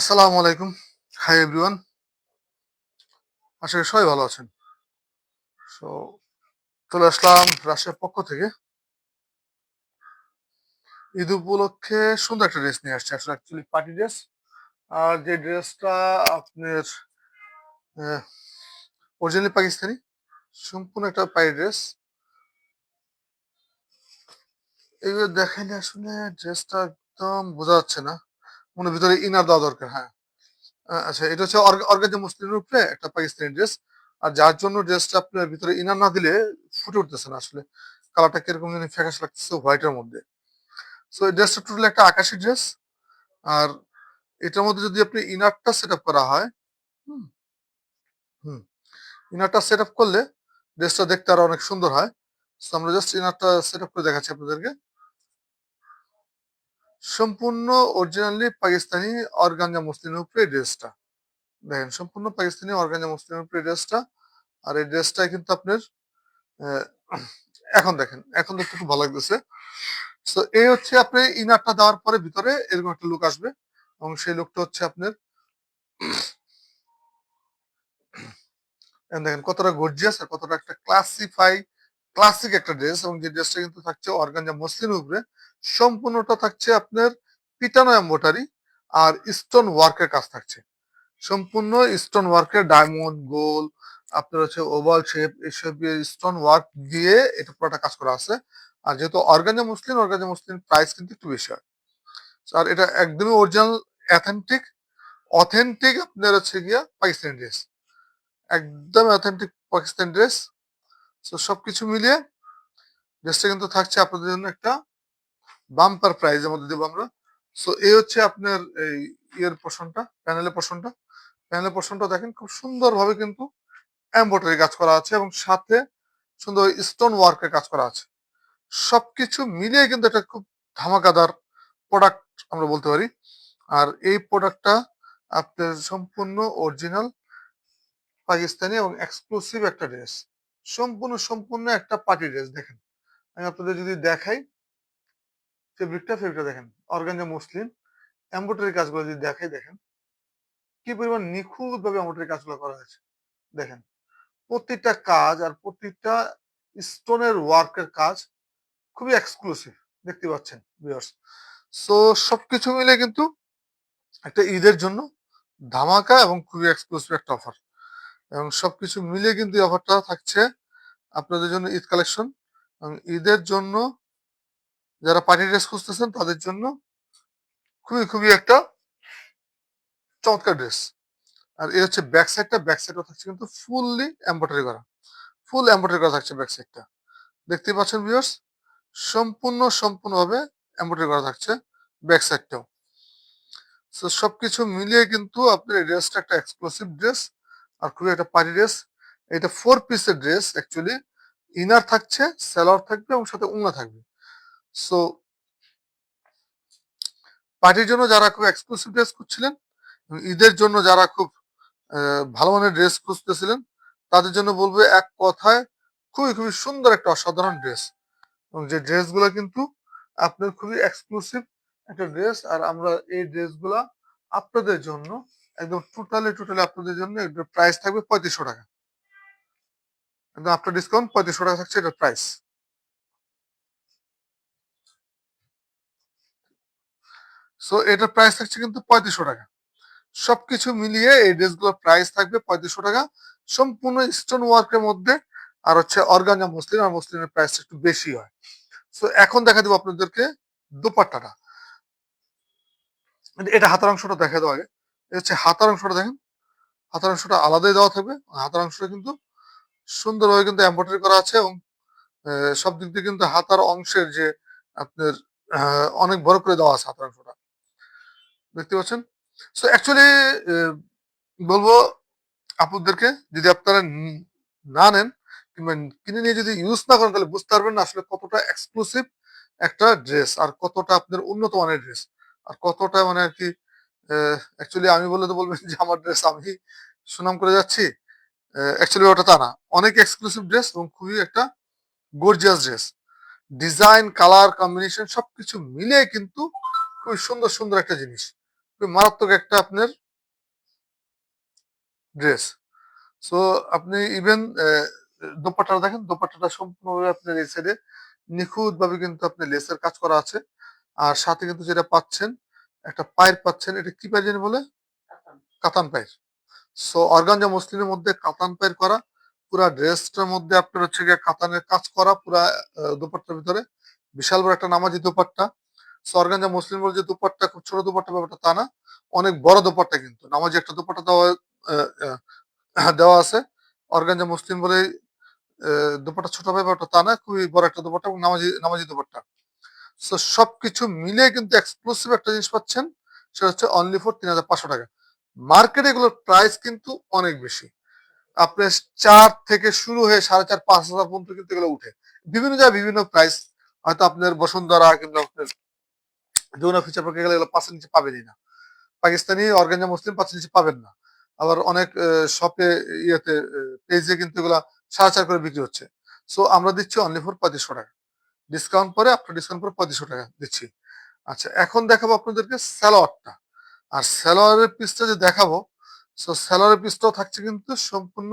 আসসালামু আলাইকুম। Hi everyone আশা করি সবাই ভালো আছেন। সো চলে আসলাম রাশিয়ার পক্ষ থেকে। ঈদ উপলক্ষে সুন্দর একটা ড্রেস নিয়ে আসছে। আসলে অ্যাকচুয়ালি পার্টি ড্রেস আর যে ড্রেসটা আপনার অরিজিনালি পাকিস্তানি, সম্পূর্ণ একটা পার্টি ড্রেস এইগুলো দেখেন আসলে ড্রেসটা একদম বোঝা যাচ্ছে না। মনে ভিতরে ইনার দেওয়া দরকার হ্যাঁ। আচ্ছা এটা হচ্ছে অর্গাজে মুসলিমের উপরে একটা পাকিস্তানি ড্রেস আর যার জন্য ড্রেসটা আপনার ভিতরে ইনার না দিলে ফুটে উঠতেছে না আসলে। কালারটা কীরকম জানি ফ্যাকাশ লাগতেছে হোয়াইটের মধ্যে। সো এই ড্রেসটা টোটালি একটা আকাশি ড্রেস আর এটার মধ্যে যদি আপনি ইনারটা সেট করা হয়, হুম হুম, ইনারটা সেট করলে ড্রেসটা দেখতে আরও অনেক সুন্দর হয়। সো আমরা জাস্ট ইনারটা সেট করে দেখাচ্ছি আপনাদেরকে। সম্পূর্ণ অরিজিনালি পাকিস্তানি অর্গানজা মুসলিমের উপরে ড্রেসটা দেখেন, সম্পূর্ণ পাকিস্তানি অর্গানজা মুসলিমের উপরে ড্রেসটা আর এই ড্রেসটা কিন্তু আপনার এখন দেখেন, এখন দেখতে খুব ভালো লাগতেছে। তো এই হচ্ছে আপনি ইনারটা দেওয়ার পরে ভিতরে এরকম একটা লুক আসবে। এবং সেই লুকটা হচ্ছে আপনার দেখেন কতটা গর্জিয়াস আর কতটা একটা ক্লাসিফাই ক্লাসিক একটা ড্রেস এবং যে ড্রেসটা কিন্তু থাকছে অর্গানজা মুসলিমের উপরে। সম্পূর্ণটা থাকছে আপনার পিটানো এম্বোটারি আর স্টোন ওয়ার্কের কাজ থাকছে। সম্পূর্ণ স্টোন ওয়ার্কের ডায়মন্ড, গোল, আপনার হচ্ছে ওভাল শেপ এইসব স্টোন ওয়ার্ক দিয়ে এটা পুরোটা কাজ করা আছে। আর যেহেতু organza muslin organza muslin price কিন্তু একটু বেশি হয়। আর এটা একদমই অরিজিনাল, অথেন্টিক অথেন্টিক আপনার হচ্ছে গিয়া পাকিস্তানি ড্রেস। একদম অথেন্টিক পাকিস্তানি ড্রেস। তো সবকিছু মিলিয়ে ড্রেসটা কিন্তু থাকছে আপনাদের জন্য একটা বাম্পার প্রাইজের মধ্যে দেবো আমরা। সো এই হচ্ছে আপনার এই ইয়ের পোর্শনটা প্যানেলের পোর্শনটা প্যানেলের পোর্শনটা দেখেন খুব সুন্দরভাবে কিন্তু এম্ব্রয়ডারি কাজ করা আছে এবং সাথে সুন্দর স্টোন ওয়ার্কের কাজ করা আছে। সবকিছু মিলিয়ে কিন্তু এটা খুব ধামাকাদার প্রোডাক্ট আমরা বলতে পারি। আর এই প্রোডাক্টটা আপনার সম্পূর্ণ অরিজিনাল পাকিস্তানি এবং এক্সক্লুসিভ একটা ড্রেস সম্পূর্ণ সম্পূর্ণ একটা পার্টি ড্রেস দেখেন। আমি আপনাদের যদি দেখাই ফেব্রিকটা ফেব্রিকটা দেখেন। অর্গানজা মুসলিম এম্ব্রয়ডারি কাজগুলো যদি দেখাই, দেখেন। কি পরিমাণ নিখুঁতভাবে এম্ব্রয়ডারি কাজগুলো করা হয়েছে। দেখেন প্রত্যেকটা কাজ আর প্রত্যেকটা স্টোনের ওয়ার্কের কাজ খুবই এক্সক্লুসিভ দেখতে পাচ্ছেন ভিউয়ার্স সো সবকিছু মিলে কিন্তু একটা ঈদের জন্য ধামাকা এবং খুবই এক্সক্লুসিভ একটা অফার এবং সবকিছু মিলে কিন্তু এই অফারটা থাকছে আপনাদের জন্য ঈদ কালেকশন ঈদের জন্য যারা পার্টি ড্রেস খুঁজতেছেন তাদের জন্য খুবই খুবই একটা চমৎকার ড্রেস আর এই হচ্ছে ব্যাক সাইডটা ব্যাক সাইডও থাকছে কিন্তু ফুললি এম্ব্রয়ডারি করা। ফুল এম্ব্রয়ডারি করা থাকছে ব্যাক সাইডটা দেখতে পাচ্ছেন ভিউয়ার্স সম্পূর্ণ, সম্পূর্ণভাবে এম্ব্রয়ডারি করা থাকছে ব্যাক সাইডটাও সো সবকিছু মিলিয়ে কিন্তু আপনার এই ড্রেসটা একটা এক্সক্লুসিভ ড্রেস আর খুবই একটা পার্টি ড্রেস এটা ফোর পিসের ড্রেস অ্যাকচুয়ালি ইনার থাকছে স্যালোয়ার থাকবে এবং সাথে উংনা থাকবে। সো পার্টির জন্য যারা খুব এক্সক্লুসিভ ড্রেস খুঁজছিলেন ঈদের জন্য যারা খুব ভালো মানের ড্রেস খুঁজতেছিলেন, তাদের জন্য বলব এক কথায় খুবই খুবই সুন্দর একটা অসাধারণ ড্রেস এবং যে ড্রেসগুলো কিন্তু আপনার খুবই এক্সক্লুসিভ একটা ড্রেস আর আমরা এই ড্রেসগুলা আপনাদের জন্য, একদম টোটালি টোটালি আপনাদের জন্য প্রাইস থাকবে পঁয়ত্রিশশো টাকা। একদম আপনার ডিসকাউন্ট পঁয়ত্রিশশো টাকা থাকছে এটার প্রাইস সো এটার প্রাইস থাকছে কিন্তু পঁয়ত্রিশশো টাকা। সবকিছু মিলিয়ে এই ড্রেসগুলোর প্রাইস থাকবে পঁয়ত্রিশশো টাকা। সম্পূর্ণ স্টোন ওয়ার্কের মধ্যে আর হচ্ছে অর্গানজা মুসলিম আর মুসলিমের প্রাইস একটু বেশি হয়। সো এখন দেখা দেবো আপনাদেরকে দুপাট্টাটা। এটা হাতার অংশটা দেখা দেওয়া আগে। এটা হচ্ছে হাতার অংশটা দেখেন। হাতার অংশটা আলাদাই দেওয়া থাকবে। হাতার অংশটা কিন্তু সুন্দরভাবে কিন্তু এম্ব্রয়ডারি করা আছে এবং সব দিক দিয়ে কিন্তু হাতার অংশের যে আপনার অনেক বড় করে দেওয়া আছে হাতার অংশটা। দেখতে পাচ্ছেন? সো অ্যাকচুয়ালি বলব আপনাদেরকে যদি আপনারা না নেন কিংবা কিনে নিয়ে যদি ইউজ না করেন তাহলে বুঝতে পারবেন না আসলে কতটা এক্সক্লুসিভ একটা ড্রেস আর কতটা আপনার উন্নত মানের ড্রেস আর কতটা মানে আর কি অ্যাকচুয়ালি আমি বললে তো বলবেন যে আমার ড্রেস আমি সুনাম করে যাচ্ছি। অ্যাকচুয়ালি ওটা তা না। অনেক এক্সক্লুসিভ ড্রেস এবং খুবই একটা gorgeous dress design colour combination সবকিছু মিলে কিন্তু খুবই সুন্দর সুন্দর একটা জিনিস। খুবই মারাত্মক একটা আপনার ড্রেস সো আপনি ইভেন দোপাট্টাটা দেখেন, দোপাট্টাটা সম্পূর্ণভাবে আপনার এই সাইডে নিখুঁত ভাবে কিন্তু আপনি লেসের কাজ করা আছে। আর সাথে কিন্তু যেটা পাচ্ছেন, একটা পায়ের পাচ্ছেন, এটা কি পায়ের জানি বলে? কাতান পায়ের। সো অর্গানজা মুসলিমের মধ্যে কাতান পায়ের করা, পুরা ড্রেসটার মধ্যে আপনার হচ্ছে গিয়ে কাতানের কাজ করা, পুরা দোপাট্টার ভিতরে। বিশাল বড় একটা নামাজি দোপাট্টা। সো অর্গানজা মুসলিম বলে যে দুপাট্টা, খুব ছোট দুপাট্টা ব্যাপারটা তা না, অনেক বড় দুপাট্টা কিন্তু। নামাজি একটা দোপাট্টা দেওয়া দেওয়া আছে। অর্গানজা মুসলিম বলে দোপাট্টা ছোট ব্যাপারটা তা না, খুবই বড় একটা দোপাট্টা এবং নামাজি নামাজি দোপাট্টা। সো সবকিছু মিলে কিন্তু এক্সক্লুসিভ একটা জিনিস পাচ্ছেন, সেটা হচ্ছে অনলি ফর তিন হাজার পাঁচশো টাকা। মার্কেটে এগুলোর প্রাইস কিন্তু অনেক বেশি। আপনার চার থেকে শুরু হয়ে সাড়ে চার, পাঁচ হাজার পর্যন্ত কিন্তু এগুলো উঠে। বিভিন্ন জায়গায় বিভিন্ন প্রাইস হয়তো আপনার বসুন্ধরা কিংবা আপনার যৌনা ফিচার পার্কে গেলে এগুলো পাঁচের নিচে পাবেনই না। পাকিস্তানি অর্গানজা মুসলিম পাঁচের নিচে পাবেন না। আবার অনেক শপে ইয়েতে পেজে কিন্তু এগুলা সাড়ে চার করে বিক্রি হচ্ছে। সো আমরা দিচ্ছি অনলি ফর পঁয়ত্রিশশো টাকা। ডিসকাউন্ট পরে, আপনার ডিসকাউন্ট পরে পঁয়ত্রিশশো টাকা দিচ্ছি। আচ্ছা এখন দেখাবো আপনাদেরকে স্যালোয়ারটা আর স্যালোয়ারের পিসটা যে দেখাবো সো স্যালোয়ারের পিসটাও থাকছে কিন্তু সম্পূর্ণ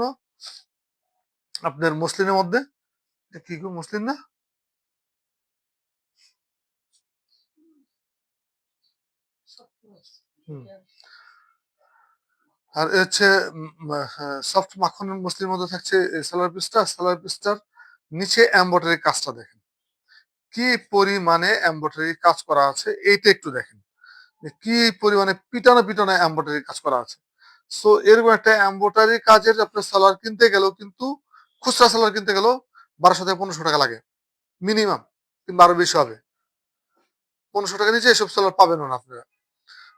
আপনার মুসলিমের মধ্যে। কি মুসলিম না। আর হচ্ছে সফট মাখন মুসলিমের মধ্যে থাকছে সালোয়ার পিসটা সালোয়ার পিসটার নিচে এম্বয়ডারি কাজটা দেখেন। কি পরিমাণে এম্বয়ডারি কাজ করা আছে, এইটা একটু দেখেন। কি পরিমাণে পিটানো পিটানো এম্বয়ডারি কাজ করা আছে। সো এরকম একটা এম্বয়ডারি কাজের আপনার সালোয়ার কিনতে গেলেও কিন্তু, খুচরা সালোয়ার কিনতে গেলেও বারোশো থেকে পনেরোশো টাকা লাগে। মিনিমাম কিংবা আরও বেশি হবে। পনেরোশো টাকা নিচে এসব সালোয়ার পাবেন না আপনারা।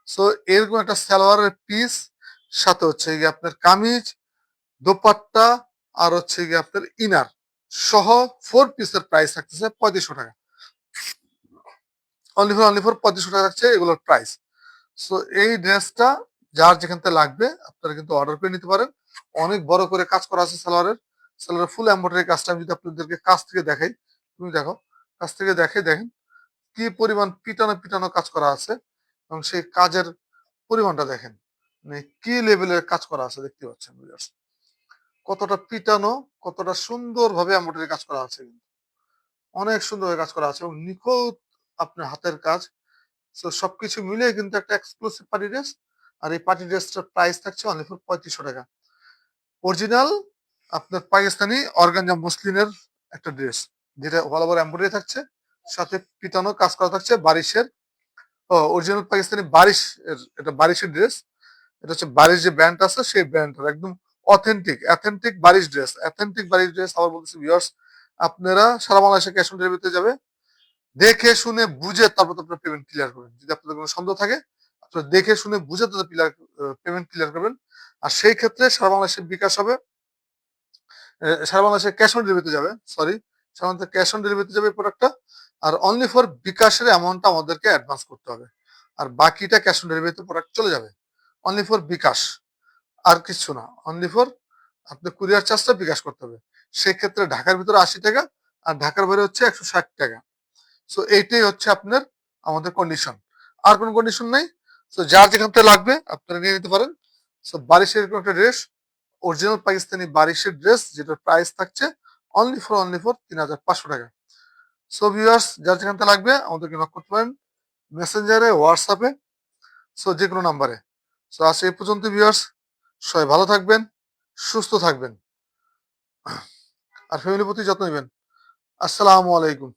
সো এরকম একটা সালোয়ারের পিস সাথে হচ্ছে গিয়ে আপনার কামিজ, দোপাট্টা, আর হচ্ছে গিয়ে আপনার ইনার সহ ফোর পিসের প্রাইস থাকতেছে পঁয়ত্রিশশো টাকা। অনলি ফর অনলি ফর পঁয়ত্রিশশো টাকা থাকছে এগুলোর প্রাইস সো এই ড্রেসটা যার যেখান থেকে লাগবে, আপনারা কিন্তু অর্ডার করে নিতে পারেন অনেক বড় করে কাজ করা আছে সালোয়ারের সালোয়ারের ফুল এম্বয়ডারি কাজটা আমি যদি আপনাদেরকে কাছ থেকে দেখাই, তুমি দেখো, কাছ থেকে দেখে দেখেন কি পরিমাণ পিটানো পিটানো কাজ করা আছে এবং সেই কাজের পরিমাণটা দেখেন মানে কি লেভেলের কাজ করা আছে দেখতে পাচ্ছেন। কতটা পিটানো, কতটা সুন্দর ভাবে এমব্রয়ডারি কাজ করা আছে কিন্তু। অনেক সুন্দর কাজ করা আছে এবং নিখুঁত আপনার হাতের কাজ। তো সবকিছু মিলিয়ে কিন্তু একটা এক্সক্লুসিভ পার্টি ড্রেস আর এই পার্টি ড্রেসটার প্রাইস থাকছে অনলি ফর পঁয়ত্রিশশো টাকা। অরিজিনাল আপনার পাকিস্তানি অর্গানজা মুসলিনের একটা ড্রেস যেটা ভালো বড় এমব্রয়ডারি থাকছে, সাথে পিটানো কাজ করা থাকছে বারিশের। ও অরিজিনাল পাকিস্তানি বারিশ এর, এটা বারিশের ড্রেস এটা হচ্ছে বারিশ যে ব্র্যান্ড আছে, সেই ব্র্যান্ডের একদম authentic authentic Barish dress authentic Barish dress আবার বলতেছি ভিউয়ার্স আপনারা সারা বাংলাদেশে ক্যাশ অন ডেলিভারিতে যাবে। দেখে শুনে বুঝে তারপর তো আপনার পেমেন্ট ক্লিয়ার করবেন। যদি আপনাদের কোনো সন্দেহ থাকে, আপনারা দেখে শুনে বুঝে তাদের পেমেন্ট ক্লিয়ার করবেন। আর সেই ক্ষেত্রে সারা বাংলাদেশের বিকাশ হবে। সারা বাংলাদেশে ক্যাশ অন ডেলিভারিতে যাবে সরি বাংলাদেশে ক্যাশ অন ডেলিভারিতে যাবে প্রোডাক্টটা আর অনলি ফর বিকাশের অ্যামাউন্টটা আমাদেরকে অ্যাডভান্স করতে হবে। আর বাকিটা ক্যাশ অন ডেলিভারিতে প্রোডাক্ট চলে যাবে। অনলি ফর বিকাশ। আর কিছু না। অনলি ফর আপনার কুরিয়ার চার্জটা বিকাশ করতে হবে। সেক্ষেত্রে ঢাকার ভিতরে আশি টাকা, আর ঢাকার বাইরে হচ্ছে একশো ষাট টাকা। সো এইটাই হচ্ছে আপনার আমাদের কন্ডিশন আর কোনো কন্ডিশন নাই? সো যার যেখান থেকে লাগবে, আপনারা নিয়ে নিতে পারেন। সো বারিশের এরকম একটা ড্রেস অরিজিনাল পাকিস্তানি বারিশের ড্রেস যেটার প্রাইস থাকছে অনলি ফর অনলি ফর তিন হাজার পাঁচশো টাকা। সো ভিউয়ার্স যার যেখান থেকে লাগবে, আমাদেরকে নক করতে পারেন মেসেঞ্জারে হোয়াটসঅ্যাপে সো যে কোনো নাম্বারে সো আজ এই পর্যন্ত ভিউয়ার্স সবাই ভালো থাকবেন, সুস্থ থাকবেন। আর ফ্যামিলির প্রতি যত্ন নেবেন। আসসালামু আলাইকুম।